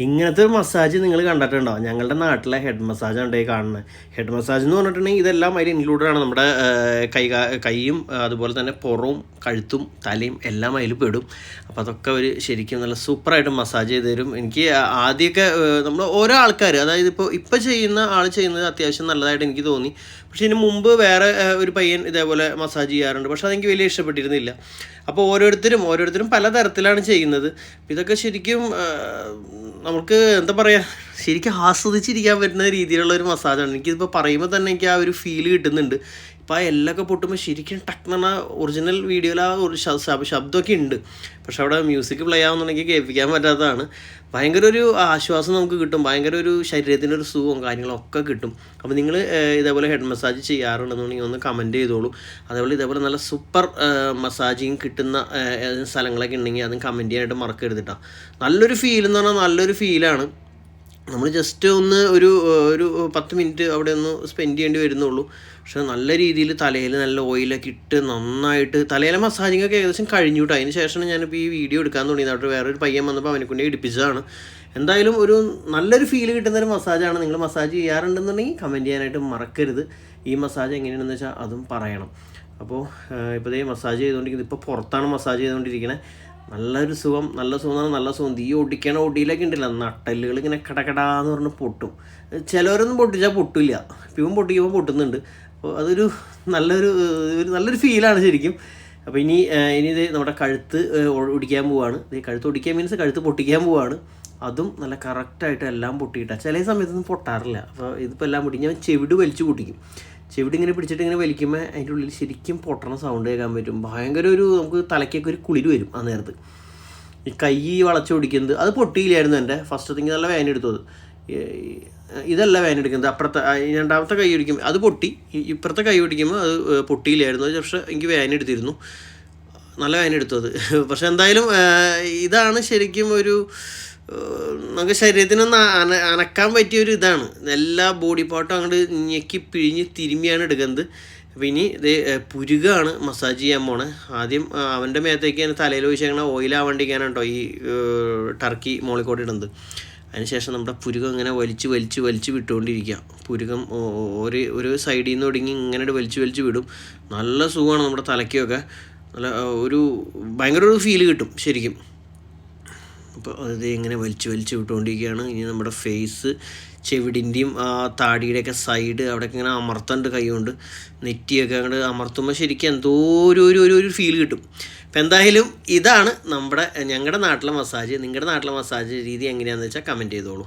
ഇങ്ങനത്തെ ഒരു മസാജ് നിങ്ങൾ കണ്ടിട്ടുണ്ടോ? ഞങ്ങളുടെ നാട്ടിലെ ഹെഡ് മസാജാണ് ഈ കാണുന്നത് ഹെഡ് മസാജ് എന്ന് പറഞ്ഞിട്ടുണ്ടെങ്കിൽ ഇതെല്ലാം അതിൽ ഇൻക്ലൂഡഡ് ആണ്. നമ്മുടെ കൈ കൈയും അതുപോലെ തന്നെ പുറവും കഴുത്തും തലയും എല്ലാം അതിൽ പെടും. അപ്പോൾ അതൊക്കെ ഒരു ശരിക്കും നല്ല സൂപ്പറായിട്ട് മസാജ് ചെയ്ത് തരും. എനിക്ക് ആദ്യമൊക്കെ നമ്മൾ ഓരോ ആൾക്കാർ അതായത് ഇപ്പോൾ ഇപ്പോൾ ചെയ്യുന്ന ആൾ ചെയ്യുന്നത് അത്യാവശ്യം നല്ലതായിട്ട് എനിക്ക് തോന്നി. പക്ഷേ ഇതിന് മുമ്പ് വേറെ ഒരു പയ്യൻ ഇതേപോലെ മസാജ് ചെയ്യാറുണ്ട്. പക്ഷേ അതെനിക്ക് വലിയ ഇഷ്ടപ്പെട്ടിരുന്നില്ല. അപ്പോൾ ഓരോരുത്തരും ഓരോരുത്തരും പലതരത്തിലാണ് ചെയ്യുന്നത്. ഇതൊക്കെ ശരിക്കും നമുക്ക് എന്താ പറയുക ശരിക്കും ആസ്വദിച്ചിരിക്കാൻ പറ്റുന്ന രീതിയിലുള്ള ഒരു മസാജാണ്. എനിക്കിതിപ്പോൾ പറയുമ്പോൾ തന്നെ എനിക്ക് ആ ഒരു ഫീൽ കിട്ടുന്നുണ്ട്. ഇപ്പോൾ ആ എല്ലൊക്കെ പൊട്ടുമ്പോൾ ശരിക്കും ടക്ന്ന ഒറിജിനൽ വീഡിയോയിൽ ആ ഒരു ശബ്ദമൊക്കെ ഉണ്ട് പക്ഷെ അവിടെ മ്യൂസിക് പ്ലേ ആവുന്നുണ്ടെങ്കിൽ കേൾപ്പിക്കാൻ പറ്റാത്തതാണ്. ഭയങ്കര ഒരു ആശ്വാസം നമുക്ക് കിട്ടും. ഭയങ്കര ഒരു ശരീരത്തിന്റെ ഒരു സുഖവും കാര്യങ്ങളൊക്കെ കിട്ടും. അപ്പോൾ നിങ്ങൾ ഇതേപോലെ ഹെഡ് മസാജ് ചെയ്യാറുണ്ടെന്നുണ്ടെങ്കിൽ ഒന്ന് കമന്റ് ചെയ്തോളൂ. അതേപോലെ ഇതേപോലെ നല്ല സൂപ്പർ മസാജിങ് കിട്ടുന്ന സ്ഥലങ്ങളൊക്കെ ഉണ്ടെങ്കിൽ അതും കമന്റ് ചെയ്യാനായിട്ട് മറക്കരുത് കേട്ടോ നല്ലൊരു ഫീൽ എന്ന് പറഞ്ഞാൽ നല്ലൊരു ഫീലാണ് നമ്മൾ ജസ്റ്റ് ഒന്ന് ഒരു ഒരു പത്ത് മിനിറ്റ് അവിടെ ഒന്ന് സ്പെൻഡ് ചെയ്യേണ്ടി വരുന്നുള്ളൂ. പക്ഷെ നല്ല രീതിയിൽ തലയിൽ നല്ല ഓയിലൊക്കെ ഇട്ട് നന്നായിട്ട് തലയിലെ മസാജിങ് ഒക്കെ ഏകദേശം കഴിഞ്ഞു കേട്ടോ അതിന് ശേഷമാണ് ഞാനിപ്പോൾ ഈ വീഡിയോ എടുക്കാൻ തുടങ്ങിയത്. അവിടെ വേറൊരു പയ്യൻ വന്നപ്പോൾ അവനെ കൊണ്ട് ഇടിപ്പിച്ചതാണ്. എന്തായാലും ഒരു നല്ലൊരു ഫീൽ കിട്ടുന്ന ഒരു മസാജാണ് നിങ്ങൾ മസാജ് ചെയ്യാറുണ്ടെന്നുണ്ടെങ്കിൽ കമന്റ് ചെയ്യാനായിട്ട് മറക്കരുത്. ഈ മസാജ് എങ്ങനെയാണെന്ന് വെച്ചാൽ അതും പറയണം. അപ്പോൾ ഇപ്പോൾ മസാജ് ചെയ്തുകൊണ്ടിരിക്കുന്നത് ഇപ്പോൾ പുറത്താണ് മസാജ് ചെയ്തുകൊണ്ടിരിക്കുന്നത് നല്ലൊരു സുഖം നല്ല സുഖം എന്ന് നല്ല സുഖം. തീ ഒടിക്കണ ഒടിയിലൊക്കെ ഉണ്ടല്ലോ. നട്ടലുകൾ ഇങ്ങനെ കടകടാന്ന് പറഞ്ഞ് പൊട്ടും. ചിലവരൊന്നും പൊട്ടിച്ചാൽ പൊട്ടില്ല. ഇപ്പം പൊട്ടിക്കുമ്പോൾ പൊട്ടുന്നുണ്ട്. അപ്പോൾ അതൊരു നല്ലൊരു ഒരു നല്ലൊരു ഫീലാണ് ശരിക്കും. അപ്പോൾ ഇനി ഇനി ഇത് നമ്മുടെ കഴുത്ത് ഒടിക്കാൻ പോവാണ്. ഇത് കഴുത്ത് ഒടിക്കാൻ മീൻസ് കഴുത്ത് പൊട്ടിക്കാൻ പോവാണ്. അതും നല്ല കറക്റ്റായിട്ട് എല്ലാം പൊട്ടിയിട്ടാണ് ചില സമയത്തൊന്നും പൊട്ടാറില്ല. അപ്പോൾ ഇതിപ്പോൾ എല്ലാം പൊട്ടി ഞാൻ ചെവിട് വലിച്ചു പൊട്ടിക്കും. ചെവിട് ഇങ്ങനെ പിടിച്ചിട്ട് ഇങ്ങനെ വലിക്കുമ്പോൾ അതിന്റെ ഉള്ളിൽ ശരിക്കും പൊട്ടണ സൗണ്ട് കേൾക്കാൻ പറ്റും. ഭയങ്കര ഒരു നമുക്ക് തലയ്ക്കൊക്കെ ഒരു കുളിര് വരും ആ നേരത്ത്. ഈ കൈ വളച്ച് പിടിക്കുന്നത് അത് പൊട്ടിയില്ലായിരുന്നു എന്റെ. ഫസ്റ്റ് തിങ്ക് നല്ല വേന എടുത്തത്. ഇതല്ല വേന എടുക്കുന്നത്. അപ്പുറത്തെ രണ്ടാമത്തെ കൈ പിടിക്കുമ്പോൾ അത് പൊട്ടി. ഇപ്പുറത്തെ കൈ പിടിക്കുമ്പോൾ അത് പൊട്ടിയില്ലായിരുന്നു. പക്ഷേ എനിക്ക് വേന എടുത്തിരുന്നു. നല്ല വേന എടുത്തത്. പക്ഷെ എന്തായാലും ഇതാണ് ശരിക്കും ഒരു നമുക്ക് ശരീരത്തിനൊന്ന് അന അനക്കാൻ പറ്റിയ ഒരു ഇതാണ് എല്ലാ ബോഡി പാർട്ടും അങ്ങോട്ട് ഞെക്കി പിഴിഞ്ഞ് തിരുമ്മിയാണ് എടുക്കുന്നത്. അപ്പോൾ ഇനി ഇത് പുരുകാണ് മസാജ് ചെയ്യാൻ പോണേ. ആദ്യം അവന്റെ മേത്തേക്ക് ഞാൻ തലയിൽ ഒഴിച്ചങ്ങനെ ഓയിലാവാണ്ടിരിക്കാനാണ് കേട്ടോ ഈ ടർക്കി മോളിക്കോട്ട് ഇടുന്നത്. അതിനുശേഷം നമ്മുടെ പുരുകം ഇങ്ങനെ വലിച്ച് വലിച്ച് വലിച്ച് വിട്ടുകൊണ്ടിരിക്കുക. പുരുകം ഒരു ഒരു സൈഡിൽ നിന്ന് ഒടുങ്ങി ഇങ്ങനെ വലിച്ച് വലിച്ച് വിടും. നല്ല സുഖമാണ് നമ്മുടെ തലയ്ക്കൊക്കെ. നല്ല ഒരു ഭയങ്കര ഒരു ഫീൽ കിട്ടും ശരിക്കും. അപ്പോൾ അത് ഇങ്ങനെ വലിച്ചു വലിച്ചു വിട്ടുകൊണ്ടിരിക്കുകയാണ് ഇനി നമ്മുടെ ഫേസ് ചെവിടിന്റെയും ആ താടിയുടെയൊക്കെ സൈഡ് അവിടെയൊക്കെ ഇങ്ങനെ അമർത്തണ്ട് കൈ കൊണ്ട് നെറ്റിയൊക്കെ അങ്ങോട്ട് അമർത്തുമ്പോൾ ശരിക്കും എന്തോ ഒരു ഒരു ഒരു ഫീൽ കിട്ടും. അപ്പം എന്തായാലും ഇതാണ് നമ്മുടെ ഞങ്ങളുടെ നാട്ടിലെ മസാജ് നിങ്ങളുടെ നാട്ടിലെ മസാജ് രീതി എങ്ങനെയാണെന്ന് വെച്ചാൽ കമന്റ് ചെയ്തോളൂ.